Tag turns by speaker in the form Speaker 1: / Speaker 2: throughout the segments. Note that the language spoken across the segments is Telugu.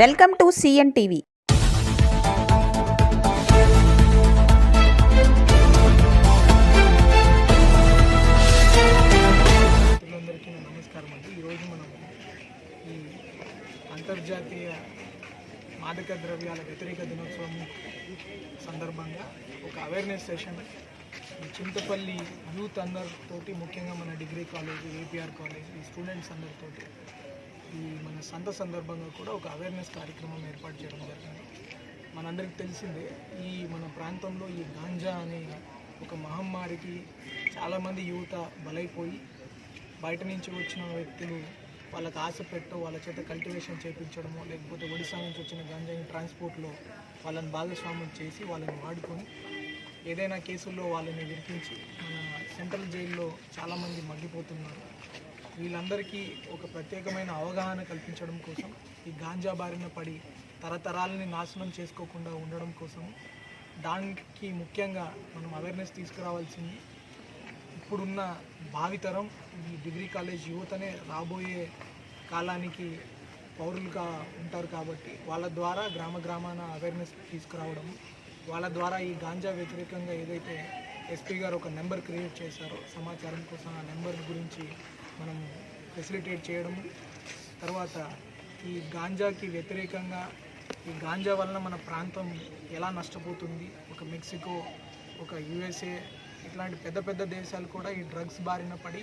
Speaker 1: Welcome to CN TV.
Speaker 2: నమస్కారం అండి. ఈరోజు మనం ఈ అంతర్జాతీయ మాదక ద్రవ్యాల వ్యతిరేక దినోత్సవం సందర్భంగా ఒక అవేర్నెస్ సెషన్ చింతపల్లి యూత్ అందరితోటి ముఖ్యంగా మన డిగ్రీ కాలేజ్ ఏపీఆర్ కాలేజ్ ఈ స్టూడెంట్స్ అందరితోటి ఈ మన సంత సందర్భంగా కూడా ఒక అవేర్నెస్ కార్యక్రమం ఏర్పాటు చేయడం జరిగింది. మనందరికీ తెలిసిందే ఈ మన ప్రాంతంలో ఈ గాంజా అనే ఒక మహమ్మారికి చాలామంది యువత బలైపోయి బయట నుంచి వచ్చిన వ్యక్తులు వాళ్ళకి ఆశ పెట్టో వాళ్ళ చేత కల్టివేషన్ చేయించడమో లేకపోతే ఒడిశా నుంచి వచ్చిన గంజాయి ట్రాన్స్పోర్ట్లో వాళ్ళని భాగస్వామ్యం చేసి వాళ్ళని వాడుకొని ఏదైనా కేసుల్లో వాళ్ళని విరిపించి మన సెంట్రల్ జైల్లో చాలామంది మగ్గిపోతున్నారు. వీళ్ళందరికీ ఒక ప్రత్యేకమైన అవగాహన కల్పించడం కోసం ఈ గాంజా బారిన పడి తరతరాలని నాశనం చేసుకోకుండా ఉండడం కోసం దానికి ముఖ్యంగా మనం అవేర్నెస్ తీసుకురావాల్సింది ఇప్పుడున్న భావితరం ఈ డిగ్రీ కాలేజ్ యువతనే రాబోయే కాలానికి పౌరులుగా ఉంటారు కాబట్టి వాళ్ళ ద్వారా గ్రామ గ్రామాన అవేర్నెస్ తీసుకురావడం వాళ్ళ ద్వారా ఈ గాంజా వ్యతిరేకంగా ఏదైతే ఎస్పీ గారు ఒక నెంబర్ క్రియేట్ చేశారో సమాచారం కోసం ఆ నెంబర్ గురించి మనం ఫెసిలిటేట్ చేయడము. తర్వాత ఈ గాంజాకి వ్యతిరేకంగా ఈ గాంజా వలన మన ప్రాంతం ఎలా నష్టపోతుంది? ఒక మెక్సికో ఒక యుఎస్ఏ ఇట్లాంటి పెద్ద పెద్ద దేశాలు కూడా ఈ డ్రగ్స్ బారిన పడి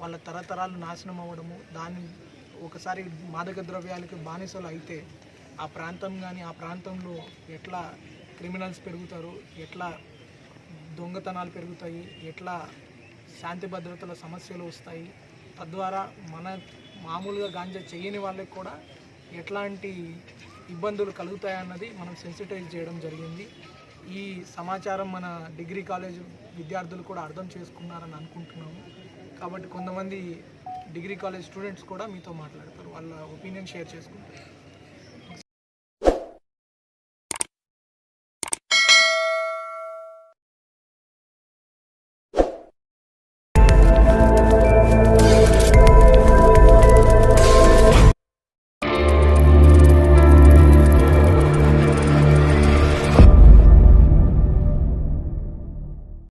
Speaker 2: వాళ్ళ తరతరాలు నాశనం అవ్వడము దాన్ని ఒకసారి మాదక ద్రవ్యాలకి బానిసలు అయితే ఆ ప్రాంతం కానీ ఆ ప్రాంతంలో ఎట్లా క్రిమినల్స్ పెరుగుతారు ఎట్లా దొంగతనాలు పెరుగుతాయి ఎట్లా శాంతి భద్రతల సమస్యలు వస్తాయి తద్వారా మన మామూలుగా గాంజా చేయని వాళ్ళకి కూడా ఎట్లాంటి ఇబ్బందులు కలుగుతాయన్నది మనం సెన్సిటైజ్ చేయడం జరిగింది. ఈ సమాచారం మన డిగ్రీ కాలేజ్ విద్యార్థులు కూడా అర్థం చేసుకున్నారని అనుకుంటున్నాము. కాబట్టి కొంతమంది డిగ్రీ కాలేజ్ స్టూడెంట్స్ కూడా మీతో మాట్లాడతారు. వాళ్ళ ఒపీనియన్ షేర్ చేసుకుంటారు.